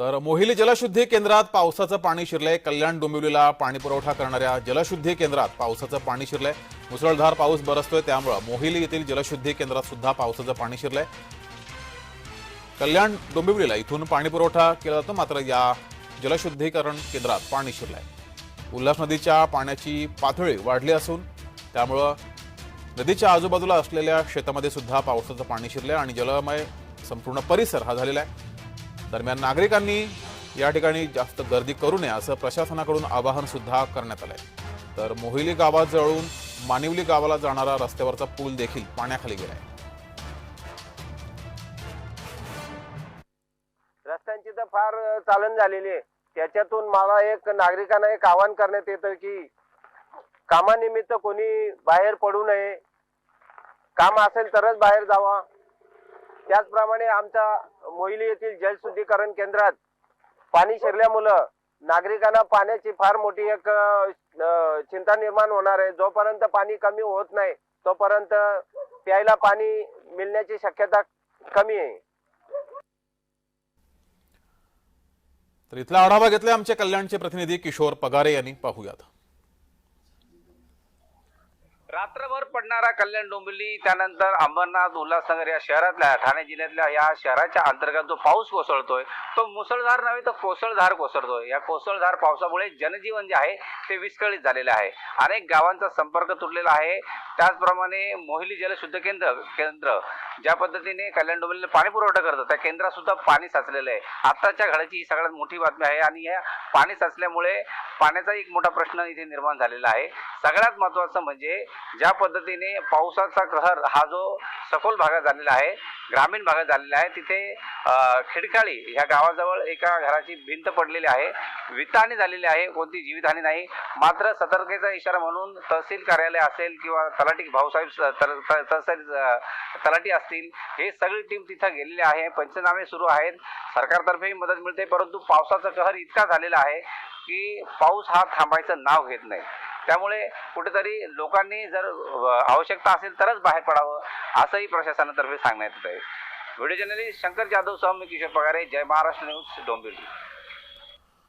तर मोहिली जलशुद्धी केंद्रात पावसाचं पाणी शिरलंय. कल्याण डोंबिवलीला पाणी पुरवठा करणाऱ्या जलशुद्धी केंद्रात पावसाचं पाणी शिरलंय. मुसळधार पाऊस बरसतोय त्यामुळं मोहिली येथील जलशुद्धी केंद्रात सुद्धा पावसाचं पाणी शिरलंय. कल्याण डोंबिवलीला इथून पाणी पुरवठा केला जातो मात्र या जलशुद्धीकरण केंद्रात पाणी शिरलंय. उल्हास नदीच्या पाण्याची पातळी वाढली असून त्यामुळं नदीच्या आजूबाजूला असलेल्या शेतामध्ये सुद्धा पावसाचं पाणी शिरलंय आणि जलमय संपूर्ण परिसर हा झालेला आहे. दरम्यान नागरिकांनी या ठिकाणी जास्त गर्दी करू नये असं प्रशासनाकडून आवाहन सुद्धा करण्यात आलंय. तर मोहिली गावात जळून मानिवली गावाला जाणारा रस्त्यावरचा पूल देखील पाण्याखाली गेलाय. रस्त्यांची तर फार चालन झालेली आहे. त्याच्यातून मला एक नागरिकांना एक आवाहन करण्यात येतं की कामानिमित्त कोणी बाहेर पडू नये. काम असेल तरच बाहेर जावा. त्याचप्रमाणे आमच्या मोहिली येथील जलशुद्धीकरण केंद्रात पाणी शिरल्यामुळं नागरिकांना पाण्याची फार मोठी एक चिंता निर्माण होणार आहे. जोपर्यंत पाणी कमी होत नाही तोपर्यंत प्यायला पाणी मिळण्याची शक्यता कमी आहे. तर इथला आढावा घेतलाय आमचे कल्याणचे प्रतिनिधी किशोर पगारे यांनी. पाहूयात. रात्रभर पडणारा कल्याण डोंबिवली त्यानंतर अंबरनाथ उल्हासनगर या शहरातल्या ठाणे जिल्ह्यातल्या या शहराच्या अंतर्गत जो पाऊस कोसळतोय तो मुसळधार नव्हे तर कोसळधार कोसळतोय. या कोसळधार पावसामुळे जनजीवन जे आहे ते विस्कळीत झालेलं आहे. अनेक गावांचा संपर्क तुटलेला आहे. त्याचप्रमाणे मोहिली जलशुद्ध केंद्र केंद्र ज्या पद्धतीने कल्याण डोंबिवलीला पाणी पुरवठा करतं त्या केंद्रात सुद्धा पाणी साचलेलं आहे. आत्ताच्या घडाची ही सगळ्यात मोठी बातमी आहे आणि या पाणी साचल्यामुळे पाण्याचा एक मोठा प्रश्न इथे निर्माण झालेला आहे. सगळ्यात महत्त्वाचं म्हणजे ज्या पद्धतीने पावसाचा कहर हा जो सखोल भागात झालेला आहे ग्रामीण भागात झालेला आहे तिथे खिडकाळी ह्या गावाजवळ एका घराची भिंत पडलेली आहे. वित्तहानी झालेली आहे कोणती जीवितहानी नाही. मात्र सतर्कतेचा इशारा म्हणून तहसील कार्यालय असेल किंवा तलाठी भाऊसाहेब तहसील तलाठी असतील हे सगळी टीम तिथं गेलेली आहे. पंचनामे सुरू आहेत. सरकारतर्फेही मदत मिळते. परंतु पावसाचा कहर इतका झालेला आहे की पाऊस हा थांबायचं नाव घेत नाही. त्यामुळे कुठेतरी लोकांनी जर आवश्यकता असेल तरच बाहेर पडावं असंही प्रशासनातर्फे सांगण्यात येत आहे video journalist Shankar Jadhav Saumya Kishore Pagare Jai Maharashtra news Dombivli.